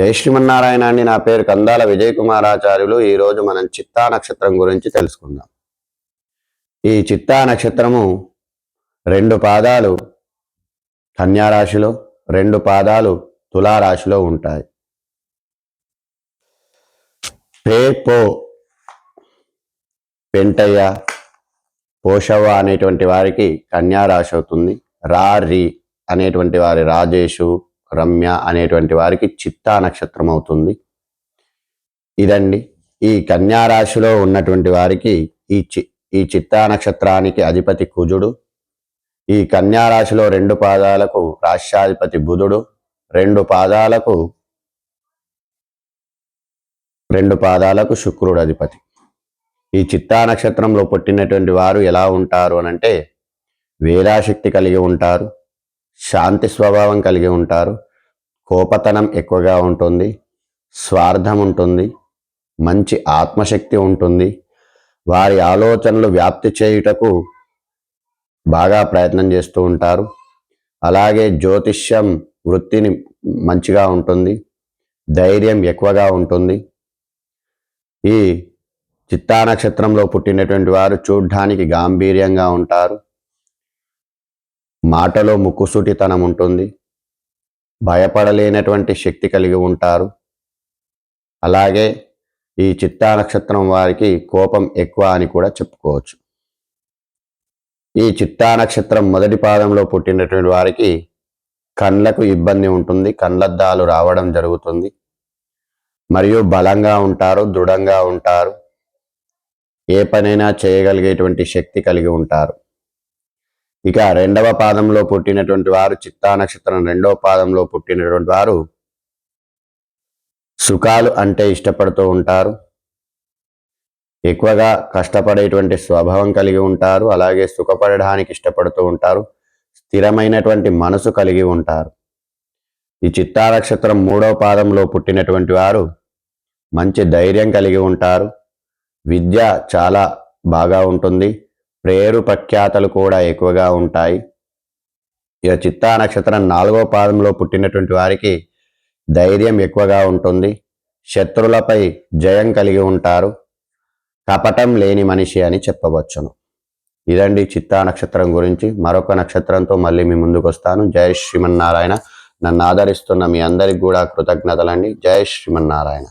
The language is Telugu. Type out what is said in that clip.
జై శ్రీమన్నారాయణ అండి నా పేరు కందాల విజయ్ కుమారాచార్యులు ఈ రోజు మనం చిత్తా నక్షత్రం గురించి తెలుసుకుందాం. ఈ చిత్తా నక్షత్రము రెండు పాదాలు కన్యారాశిలో రెండు పాదాలు తులారాశిలో ఉంటాయి. పే పో పెంటయ్య పోషవ అనేటువంటి వారికి కన్యారాశి అవుతుంది. రా రి అనేటువంటి వారి రాజేషు రమ్య అనేటువంటి వారికి చిత్తా నక్షత్రం అవుతుంది ఇదండి. ఈ కన్యా రాశిలో ఉన్నటువంటి వారికి ఈ చి ఈ చిత్తా నక్షత్రానికి అధిపతి కుజుడు. ఈ కన్యా రాశిలో రెండు పాదాలకు రాష్ట్రాధిపతి బుధుడు. రెండు పాదాలకు రెండు పాదాలకు శుక్రుడు అధిపతి. ఈ చిత్తా నక్షత్రంలో పుట్టినటువంటి వారు ఎలా ఉంటారు అనంటే వేలాశక్తి కలిగి ఉంటారు. శాంతి స్వభావం కలిగి ఉంటారు. కోపతనం ఎక్కువగా ఉంటుంది. స్వార్థం ఉంటుంది. మంచి ఆత్మశక్తి ఉంటుంది. వారి ఆలోచనలు వ్యాప్తి చేయుటకు బాగా ప్రయత్నం చేస్తూ ఉంటారు. అలాగే జ్యోతిష్యం వృత్తిని మంచిగా ఉంటుంది. ధైర్యం ఎక్కువగా ఉంటుంది. ఈ చిత్తా నక్షత్రంలో పుట్టినటువంటి వారు చూడ్డానికి గాంభీర్యంగా ఉంటారు. మాటలో ముక్కుసూటితనం ఉంటుంది. భయపడలేనటువంటి శక్తి కలిగి ఉంటారు. అలాగే ఈ చిత్తా నక్షత్రం వారికి కోపం ఎక్కువ అని కూడా చెప్పుకోవచ్చు. ఈ చిత్తా నక్షత్రం మొదటి పాదంలో పుట్టినటువంటి వారికి కండ్లకు ఇబ్బంది ఉంటుంది. కండ్లద్దాలు రావడం జరుగుతుంది. మరియు బలంగా ఉంటారు దృఢంగా ఉంటారు. ఏ పనైనా చేయగలిగేటువంటి శక్తి కలిగి ఉంటారు. ఇక రెండవ పాదంలో పుట్టినటువంటి వారు చిత్తా నక్షత్రం రెండవ పాదంలో పుట్టినటువంటి వారు సుఖాలు అంటే ఇష్టపడుతూ ఉంటారు. ఎక్కువగా కష్టపడేటువంటి స్వభావం కలిగి ఉంటారు. అలాగే సుఖపడడానికి ఇష్టపడుతూ ఉంటారు. స్థిరమైనటువంటి మనసు కలిగి ఉంటారు. ఈ చిత్తా నక్షత్రం మూడవ పాదంలో పుట్టినటువంటి వారు మంచి ధైర్యం కలిగి ఉంటారు. విద్య చాలా బాగా ఉంటుంది. ప్రేరు ప్రఖ్యాతలు కూడా ఎక్కువగా ఉంటాయి. ఇక చిత్తా నక్షత్రం నాలుగో పాదంలో పుట్టినటువంటి వారికి ధైర్యం ఎక్కువగా ఉంటుంది. శత్రులపై జయం కలిగి ఉంటారు. కపటం లేని మనిషి అని చెప్పవచ్చును. ఇదండి చిత్తా నక్షత్రం గురించి. మరొక నక్షత్రంతో మళ్ళీ మీ ముందుకు వస్తాను జయ శ్రీమన్నారాయణ. నన్ను ఆదరిస్తున్న మీ అందరికి కూడా కృతజ్ఞతలండి. జయ శ్రీమన్నారాయణ.